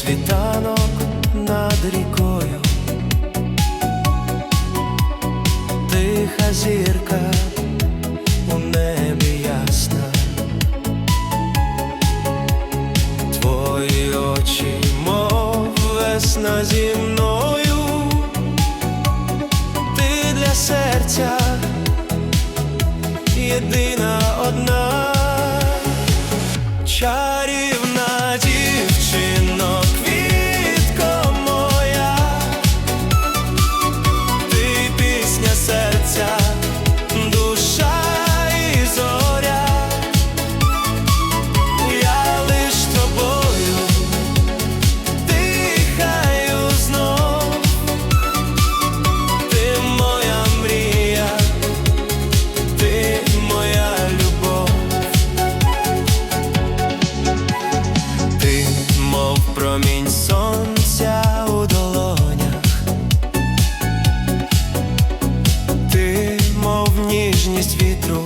світанок над рікою, тиха зірка у небі ясна, твої очі, мов весна зі мною, ти для серця єдина ніжність вітру.